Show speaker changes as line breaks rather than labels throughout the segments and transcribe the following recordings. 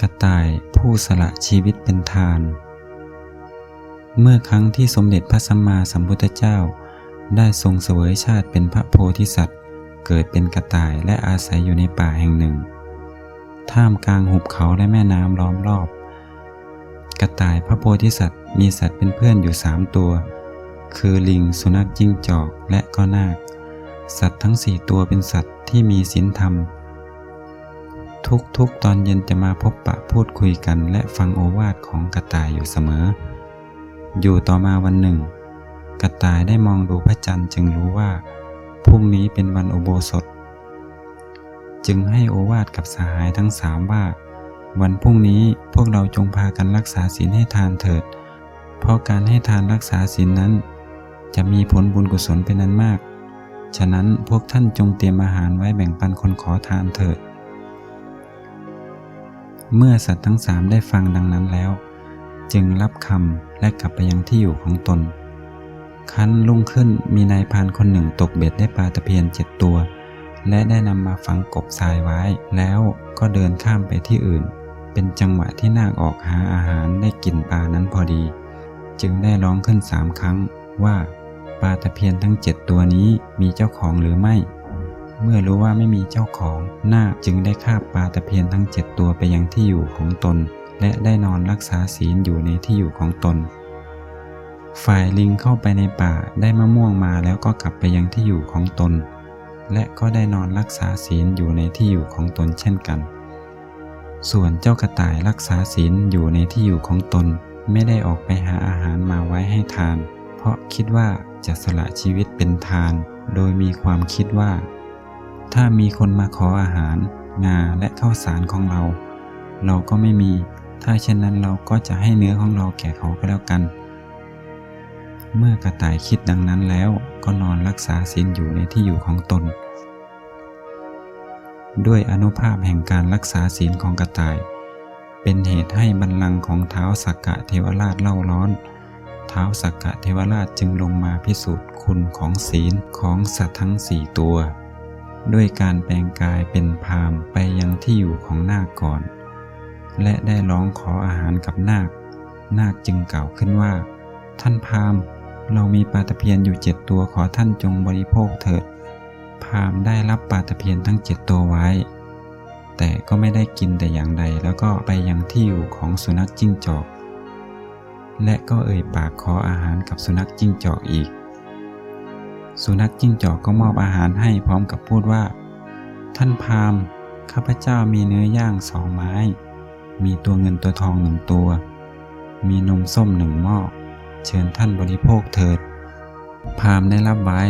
กระต่ายผู้สละชีวิตเป็นทาน เมื่อครั้งที่สมเด็จพระสัมมาสัมพุทธเจ้า ได้ทรงเสวยชาติเป็นพระโพธิสัตว์ เกิดเป็นกระต่ายและอาศัยอยู่ในป่าแห่งหนึ่ง ท่ามกลางหุบเขาและแม่น้ำล้อมรอบ กระต่ายพระโพธิสัตว์มีสัตว์เป็นเพื่อนอยู่สามตัว คือลิงสุนัขจิ้งจอกและก็นาค สัตว์ทั้งสี่ตัวเป็นสัตว์ที่มีศีลธรรม ทุกๆตอนเย็นจะมาพบปะพูดคุยกัน และฟังโอวาทของกระต่ายอยู่เสมอ อยู่ต่อมาวันหนึ่ง กระต่ายได้มองดูพระจันทร์จึงรู้ว่าพรุ่งนี้เป็นวันอุโบสถ จึงให้โอวาทกับสหายทั้งสามว่า วันพรุ่งนี้พวกเราจงพากันรักษาศีลให้ทานเถิด เพราะการให้ทานรักษาศีลนั้น จะมีผลบุญกุศลเป็นนั้นมาก ฉะนั้นพวกท่านจงเตรียมอาหารไว้แบ่งปันคนขอทานเถิด เมื่อสัตว์ทั้งสามได้ฟังดังนั้นแล้ว จึงรับคำและกลับไปยังที่อยู่ของตนคั้นรุ่งขึ้นมีนายพานคนหนึ่งตกเบ็ดได้ปลาตะเพียนเจ็ดตัว และได้นำมาฝังกบทรายไว้ แล้วก็เดินข้ามไปที่อื่น เป็นจังหวะที่นาคออกหาอาหารได้กลิ่นปลานั้นพอดี จึงได้ร้องขึ้นสามครั้งว่าปลาตะเพียนทั้งเจ็ดตัวนี้มีเจ้าของหรือไม่ เมื่อรู้ว่าไม่มีเจ้าของนาคจึงได้คาบปลาตะเพียนทั้งเจ็ดตัวไปยังที่อยู่ของตน และได้นอนรักษาศีลอยู่ในที่อยู่ของตน ฝ่ายลิงเข้าไปในป่าได้มะม่วงมาแล้วก็กลับไปยังที่อยู่ของตน และก็ได้นอนรักษาศีลอยู่ในที่อยู่ของตนเช่นกัน ส่วนเจ้ากระต่ายรักษาศีลอยู่ในที่อยู่ของตน ไม่ได้ออกไปหาอาหารมาไว้ให้ทาน เพราะคิดว่าจะสละชีวิตเป็นทาน โดยมีความคิดว่า ถ้ามีคนมาขออาหาร งาและข้าวสารของเรา เราก็ไม่มี ถ้าเช่นนั้นเราก็จะให้เนื้อของเราแก่เขาก็แล้วกัน เมื่อกระต่ายคิดดังนั้นแล้วก็นอนรักษาศีลอยู่ในที่อยู่ของตน ด้วยอนุภาพแห่งการรักษาศีลของกระต่าย เป็นเหตุให้บัลลังก์ของเท้าสักกะเทวราชเล่าร้อนเท้าสักกะเทวราชจึงลงมาพิสูจน์คุณของศีลของสัตว์ทั้งสี่ตัว ด้วยการแปลงกายเป็นพรามไปยังที่อยู่ของนาคก่อน และได้ร้องขออาหารกับนาค นาคจึงกล่าวขึ้นว่า ท่านพรามเรามีปลาตะเพียนอยู่เจ็ดตัวขอท่านจงบริโภคเถิดพรามได้รับปลาตะเพียนทั้งเจ็ดตัวไว้ แต่ก็ไม่ได้กินแต่อย่างใดแล้วก็ไปยังที่อยู่ของสุนัขจิ้งจอก และก็เอ่ยปากขออาหารกับสุนัขจิ้งจอกอีก สุนัขจิ้งจอกก็มอบอาหารให้พร้อมกับพูดว่า ท่านพรามข้าพเจ้ามีเนื้อย่างสองไม้ มีตัวเงินตัวทองหนึ่งตัว มีนมส้มหนึ่งหม้อ เชิญท่านบริโภคเถิด พราหมณ์ได้รับไว้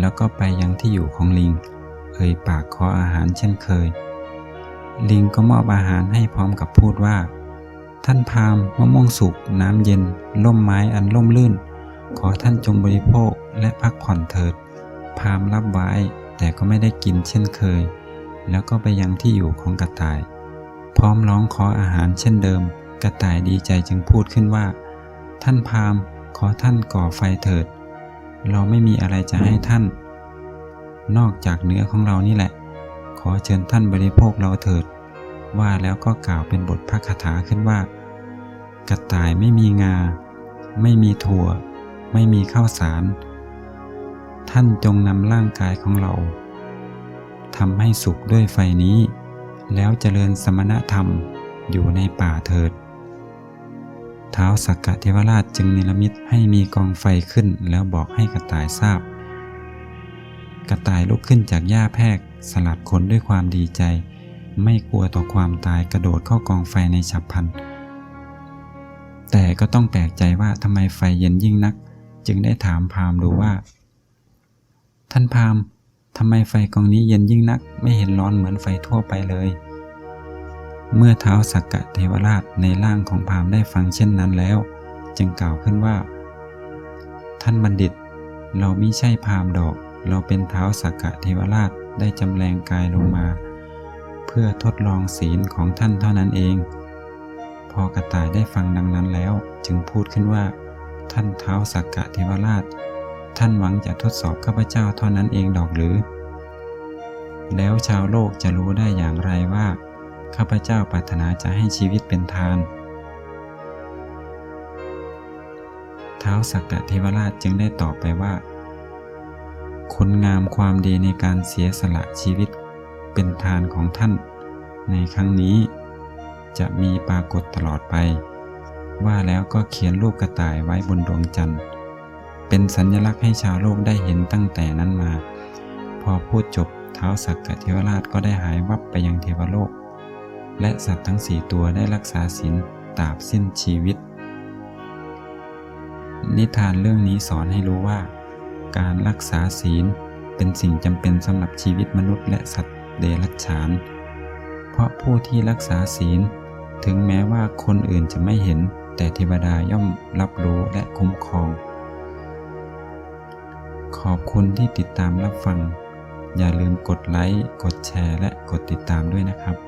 แล้วก็ไปยังที่อยู่ของลิง เอ่ยปากขออาหารเช่นเคย ลิงก็มอบอาหารให้พร้อมกับพูดว่า ท่านพราหมณ์มะม่วงสุกน้ำเย็น ล่มไม้อันล่มลื่น ขอท่านจงบริโภคและพักผ่อนเถิด พามรับไว้ แต่ก็ไม่ได้กินเช่นเคย แล้วก็ไปยังที่อยู่ของกระต่าย พร้อมร้องขออาหารเช่นเดิม กระต่ายดีใจจึงพูดขึ้นว่า ท่านพามขอท่านก่อไฟเถิด เราไม่มีอะไรจะให้ท่าน นอกจากเนื้อของเรานี่แหละ ขอเชิญท่านบริโภคเราเถิด ว่าแล้วก็กล่าวเป็นบทพระคาถาขึ้นว่า กระต่ายไม่มีงา ไม่มีถั่ว ไม่มีข้าวสาร ท่านจงนำร่างกายของเราทำให้สุกด้วยไฟนี้ แล้วเจริญสมณธรรมอยู่ในป่าเถิด เท้าวสักกะเทวราชจึงนิรมิตให้มีกองไฟขึ้นแล้วบอกให้กระต่ายทราบ กระต่ายลุกขึ้นจากหญ้าแพรกสลัดขนด้วยความดีใจ ไม่กลัวต่อความตายกระโดดเข้ากองไฟในฉับพลัน แต่ก็ต้องแปลกใจว่าทำไมไฟเย็นยิ่งนัก จึงได้ถามพราหมณ์ดูว่า ท่านพราหมณ์ทำไมไฟกองนี้เย็นยิ่งนักไม่เห็นร้อนเหมือนไฟทั่วไปเลย เมื่อเท้าสักกะเทวราชในร่างของพราหมณ์ได้ฟังเช่นนั้นแล้ว จึงกล่าวขึ้นว่า ท่านบัณฑิต เราไมิใช่พราหมณ์ดอก เราเป็นเท้าสักกะเทวราชได้จำแรงกายลงมา เพื่อทดลองศีลของท่านเท่านั้นเอง พอกระต่ายได้ฟังดังนั้นแล้วจึงพูดขึ้นว่า ท่านเท้าสักกะเทวราช ท่านหวังจะทดสอบข้าพเจ้าเท่านั้นเองดอกหรือ แล้วชาวโลกจะรู้ได้อย่างไรว่า ข้าพเจ้าปรารถนาจะให้ชีวิตเป็นทาน เท้าสักกะเทวราชจึงได้ตอบไปว่า คุณงามความดีในการเสียสละชีวิตเป็นทานของท่าน ในครั้งนี้จะมีปรากฏตลอดไป ว่าแล้วก็เขียนรูปกระต่ายไว้บนดวงจันทร์ เป็นสัญลักษณ์ให้ชาวโลกได้เห็นตั้งแต่นั้นมา พอพูดจบเท้าสักกะเทวราชก็ได้หายวับไปยังเทวโลก และสัตว์ทั้งสี่ตัวได้รักษาศีลตราบสิ้นชีวิต นิทานเรื่องนี้สอนให้รู้ว่า การรักษาศีลเป็นสิ่งจำเป็นสำหรับชีวิตมนุษย์และสัตว์เดรัจฉาน เพราะผู้ที่รักษาศีล ถึงแม้ว่าคนอื่นจะไม่เห็น แต่เทวดาย่อมรับรู้และคุ้มครอง ขอบคุณที่ติดตามรับฟัง อย่าลืมกดไลค์ กดแชร์ และกดติดตามด้วยนะครับ